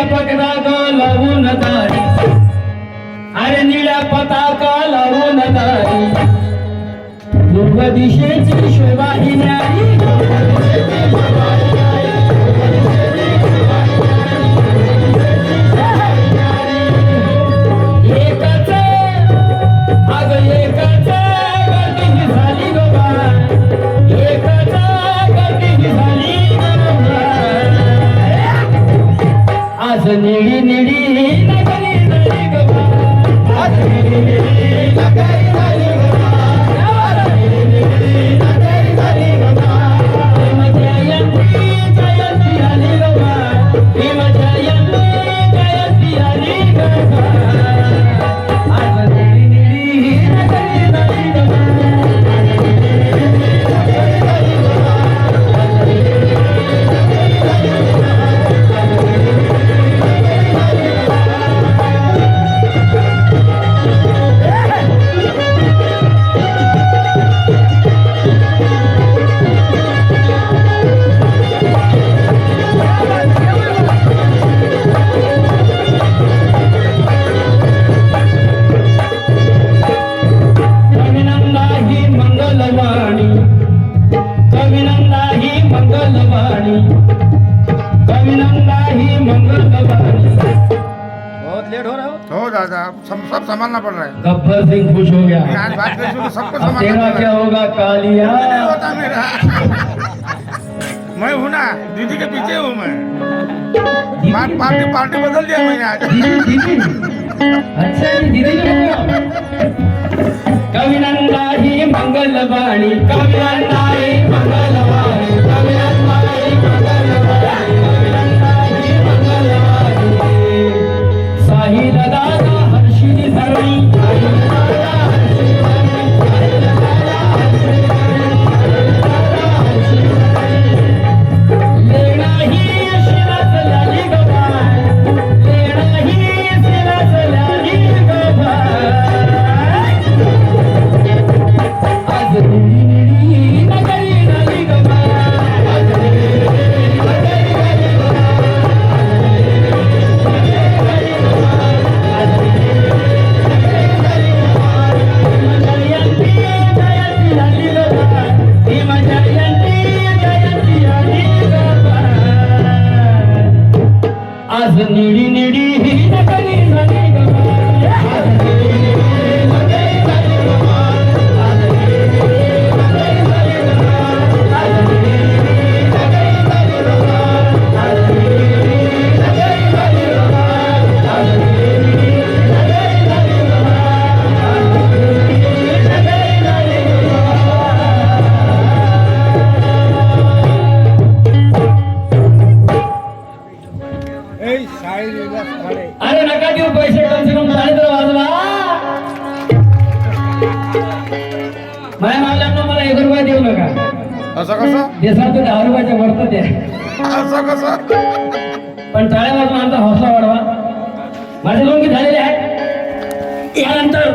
निळ्या पताका लावून दारी. अरे निळ्या पताका लावून दारी. पूर्व दिशेची शोभा ही न्यारी. लेट हो रहा हो? हो दादा सब सब संभालना पड़ रहा है। गब्बर सिंह खुश हो गया। आज बात कर शुरू सबको संभालना तेरा क्या होगा कालिया? नहीं होता मेरा। मैं हूँ ना दीदी के पीछे हूँ मैं। पार्ट- पार्टी पार्टी बदल दिया मैंने आज। दीदी दीदी। अच्छा दीदी कविनंदा ही मंगलवाणी कविनंदा need it. अरे नका देऊ पैसे कम से कम तर वाजवा. माझ्या मावल्यांना मला एक रुपया देऊ नका. असं कसं? तर दहा रुपयाच्या वरत द्या. असं कसं? पण वाजून आमचा हौसला वाढवा. माझे लोक झालेले आहेत. यानंतर